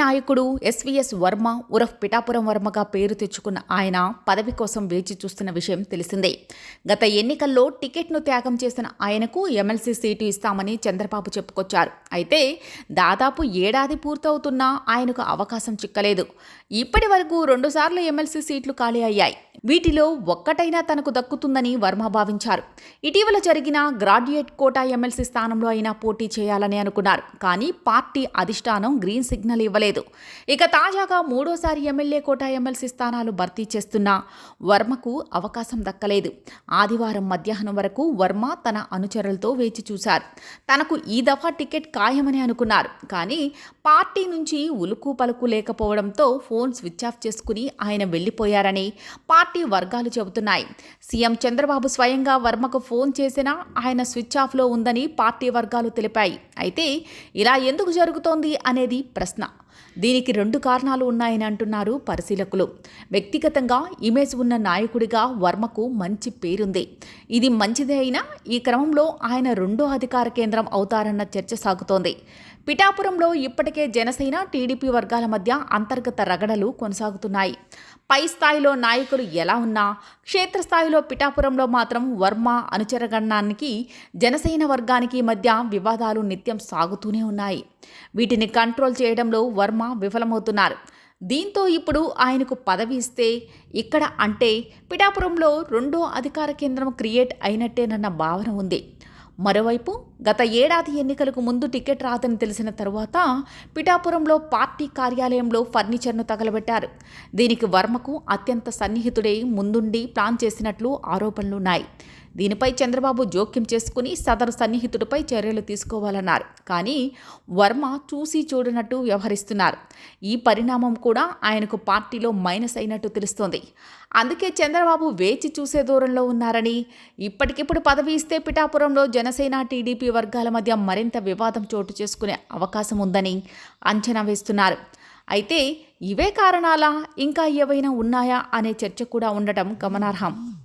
నాయకుడు ఎస్వీఎస్ వర్మ ఉరఫ్ పిఠాపురం వర్మగా పేరు తెచ్చుకున్న ఆయన పదవి కోసం వేచి చూస్తున్న విషయం తెలిసిందే. గత ఎన్నికల్లో టికెట్ను త్యాగం చేసిన ఆయనకు ఎమ్మెల్సీ సీటు ఇస్తామని చంద్రబాబు చెప్పుకొచ్చారు. అయితే దాదాపు ఏడాది పూర్తవుతున్నా ఆయనకు అవకాశం చిక్కలేదు. ఇప్పటి వరకు రెండుసార్లు ఎమ్మెల్సీ సీట్లు ఖాళీ అయ్యాయి. వీటిలో ఒక్కటైనా తనకు దక్కుతుందని వర్మ భావించారు. ఇటీవల జరిగిన గ్రాడ్యుయేట్ కోటా ఎమ్మెల్సీ స్థానంలో అయినా పోటీ చేయాలని అనుకున్నారు. కానీ పార్టీ అధిష్టానం గ్రీన్ సిగ్నల్ ఇవ్వలేదు. ఇక తాజాగా మూడోసారి ఎమ్మెల్యే కోటా ఎమ్మెల్సీ స్థానాలు భర్తీ చేస్తున్న వర్మకు అవకాశం దక్కలేదు. ఆదివారం మధ్యాహ్నం వరకు వర్మ తన అనుచరులతో వేచి చూశారు. తనకు ఈ దఫా టికెట్ ఖాయమని అనుకున్నారు. కానీ పార్టీ నుంచి ఉలుకు పలుకు లేకపోవడంతో ఫోన్ స్విచ్ ఆఫ్ చేసుకుని ఆయన వెళ్ళిపోయారని పార్టీ వర్గాలు చెబుతున్నాయి. సీఎం చంద్రబాబు స్వయంగా వర్మకు ఫోన్ చేసినా ఆయన స్విచ్ ఆఫ్లో ఉందని పార్టీ వర్గాలు తెలిపాయి. అయితే ఇలా ఎందుకు జరుగుతోంది అనేది ప్రశ్న. దీనికి రెండు కారణాలు ఉన్నాయని అంటున్నారు పరిశీలకులు. వ్యక్తిగతంగా ఇమేజ్ ఉన్న నాయకుడిగా వర్మకు మంచి పేరుంది. ఇది మంచిదే అయినా ఈ క్రమంలో ఆయన రెండో అధికార కేంద్రం అవుతారన్న చర్చ సాగుతోంది. పిఠాపురంలో ఇప్పటికే జనసేన టీడీపీ వర్గాల మధ్య అంతర్గత రగడలు కొనసాగుతున్నాయి. పై స్థాయిలో నాయకులు ఎలా ఉన్నా క్షేత్రస్థాయిలో పిఠాపురంలో మాత్రం వర్మ అనుచరగణానికి జనసేన వర్గానికి మధ్య వివాదాలు నిత్యం సాగుతూనే ఉన్నాయి. వీటిని కంట్రోల్ చేయడంలో వర్మ విఫలమవుతున్నారు. దీంతో ఇప్పుడు ఆయనకు పదవి ఇస్తే ఇక్కడ అంటే పిఠాపురంలో రెండో అధికార కేంద్రం క్రియేట్ అయినట్టేనన్న భావన ఉంది. మరోవైపు గత ఏడాది ఎన్నికలకు ముందు టికెట్ రాదని తెలిసిన తరువాత పిఠాపురంలో పార్టీ కార్యాలయంలో ఫర్నిచర్ను తగలబెట్టారు. దీనికి వర్మకు అత్యంత సన్నిహితుడై ముందుండి ప్లాన్ చేసినట్లు ఆరోపణలున్నాయి. దీనిపై చంద్రబాబు జోక్యం చేసుకుని సదరు సన్నిహితుడిపై చర్యలు తీసుకోవాలన్నారు. కానీ వర్మ చూసి చూడనట్టు వ్యవహరిస్తున్నారు. ఈ పరిణామం కూడా ఆయనకు పార్టీలో మైనస్ అయినట్టు తెలుస్తోంది. అందుకే చంద్రబాబు వేచి చూసే దూరంలో ఉన్నారని ఇప్పటికిప్పుడు పదవి ఇస్తే పిఠాపురంలో జనసేన టీడీపీ వర్గాల మధ్య మరింత వివాదం చోటు చేసుకునే అవకాశం ఉందని అంచనా వేస్తున్నారు. అయితే ఇవే కారణాలా? ఇంకా ఏవైనా ఉన్నాయా? అనే చర్చ కూడా ఉండటం గమనార్హం.